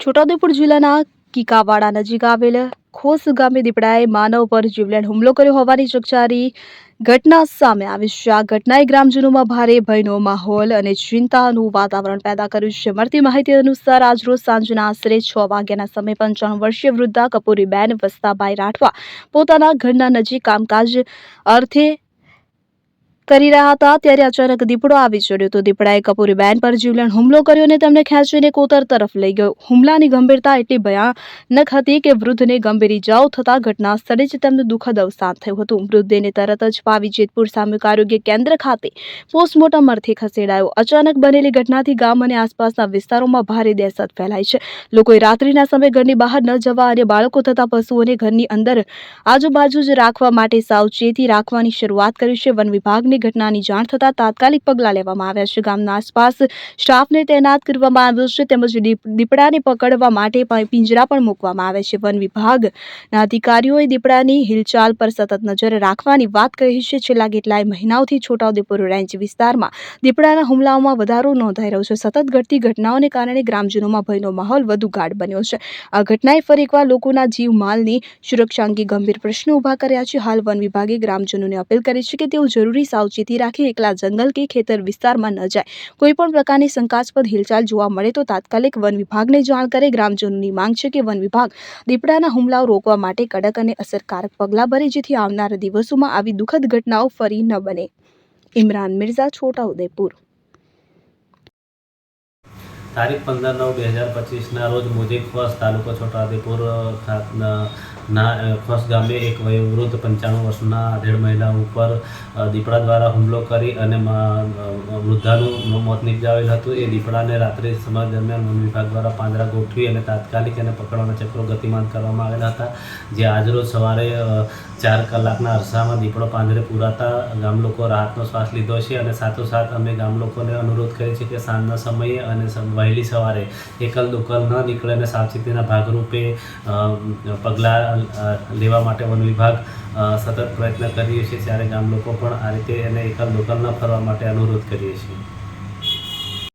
છોટાઉદેપુર જિલ્લાના કિકાવાડા નજીક આવેલ ખોસ ગામે દીપડાએ માનવ પર જીવલેણ હુમલો કર્યો હોવાની ચકચારી ઘટના સામે આવી છે. આ ઘટનાએ ગ્રામજનોમાં ભારે ભયનો માહોલ અને ચિંતાનું વાતાવરણ પેદા કર્યું છે. મળતી માહિતી અનુસાર આજરોજ સાંજના આશરે છ વાગ્યાના સમયે પંચાણું વર્ષીય વૃદ્ધા કપૂરી બેન વસ્તાભાઈ રાઠવા પોતાના ઘરના નજીક કામકાજ અર્થે કરી રહ્યા હતા, ત્યારે અચાનક દીપડો આવી ચડ્યો તો દીપડાએ કપૂરીબેન પર જીવલેણ હુમલો કર્યો અને તેમને ખેંચીને કોતર તરફ લઈ ગયો. હુમલાની ગંભીરતા એટલી ભયાનક હતી કે વૃદ્ધને ગંભીર ઇજાઓ થતા ઘટના સ્થળે જ તેમનું દુઃખદ અવસાન થયું હતું. વૃદ્ધને તરત જ પાવી જેતપુર સામૂહિક આરોગ્ય કેન્દ્ર ખાતે પોસ્ટમોર્ટમ અર્થે ખસેડાયો. અચાનક બનેલી ઘટનાથી ગામ અને આસપાસના વિસ્તારોમાં ભારે દહેશત ફેલાઈ છે. લોકોએ રાત્રિના સમયે ઘરની બહાર ન જવા અને બાળકો તથા પશુઓને ઘરની અંદર આજુબાજુ જ રાખવા માટે સાવચેતી રાખવાની શરૂઆત કરી છે. વન વિભાગની ઘટનાની જાણ થતાં તાત્કાલિક પગલાં લેવામાં આવ્યા છે. ગામના આસપાસ સ્ટાફને તૈનાત કરવામાં આવ્યો છે. તેમજ દીપડાને પકડવા માટે પિંજરા પણ મૂકવામાં આવે છે. વન વિભાગના અધિકારીઓએ દીપડાની હિલચાલ પર સતત નજર રાખવાની વાત કહી છે. છેલ્લા કેટલાય મહિનાઓથી છોટાઉદેપુર રેન્જ વિસ્તારમાં દીપડાના હુમલાઓમાં વધારો નોંધાઈ રહ્યો છે. સતત ઘટતી ઘટનાઓને કારણે ગ્રામજનોમાં ભયનો માહોલ વધુ ગાઢ બન્યો છે. આ ઘટનાએ ફરી એકવાર લોકોના જીવ માલની સુરક્ષા અંગે ગંભીર પ્રશ્નો ઊભા કર્યા છે. હાલ વન વિભાગે ગ્રામજનોને અપીલ કરી છે કે તેઓ જરૂરી સાવચેતી રાખી એકલા જંગલ કે ખેતર વિસ્તારમાં ન જાય. કોઈપણ પ્રકારની શંકાસ્પદ હિલચાલ જોવા મળે તો તાત્કાલિક વન વિભાગને જાણ કરે. ગ્રામજનોની માંગ છે કે વન વિભાગ દીપડાના હુમલાઓ રોકવા માટે કડક અને અસરકારક પગલાં ભરે જેથી આવનારા દિવસોમાં આવી દુઃખદ ઘટનાઓ ફરી ન બને. ઇમરાન મિર્ઝા છોટાઉદેપુર તારીખ પંદર નવ બે હજાર પચીસના રોજ મોજી ખોસ તાલુકો છોટાઉદેપુર ખાતના ના ખોસ ગામે એક વયોવૃદ્ધ પંચાણું વર્ષના આધેડ મહિલા ઉપર દીપડા દ્વારા હુમલો કરી અને વૃદ્ધાનું મોત નિપજાવેલ હતું. એ દીપડાને રાત્રે સમય દરમિયાન વન વિભાગ દ્વારા પાંજરા ગોઠવી અને તાત્કાલિક એને પકડવાના ચક્રો ગતિમાન કરવામાં આવેલા હતા. જે આજરોજ સવારે ચાર કલાકના અરસામાં દીપડો પાંજરે પુરાતા ગામ લોકો રાહતનો શ્વાસ લીધો છે અને સાથોસાથ અમે ગામ લોકોને અનુરોધ કરીએ છીએ કે સાંજના સમયે અને વહેલી સવારે એકલ દોકલ ન નીકળે અને સાવચેતીના ભાગરૂપે પગલાં લેવા માટે વન વિભાગ સતત પ્રયત્ન કરીએ છીએ. ત્યારે ગામ લોકો પણ આ રીતે એને એકલ દોકલ ન ફરવા માટે અનુરોધ કરીએ છીએ.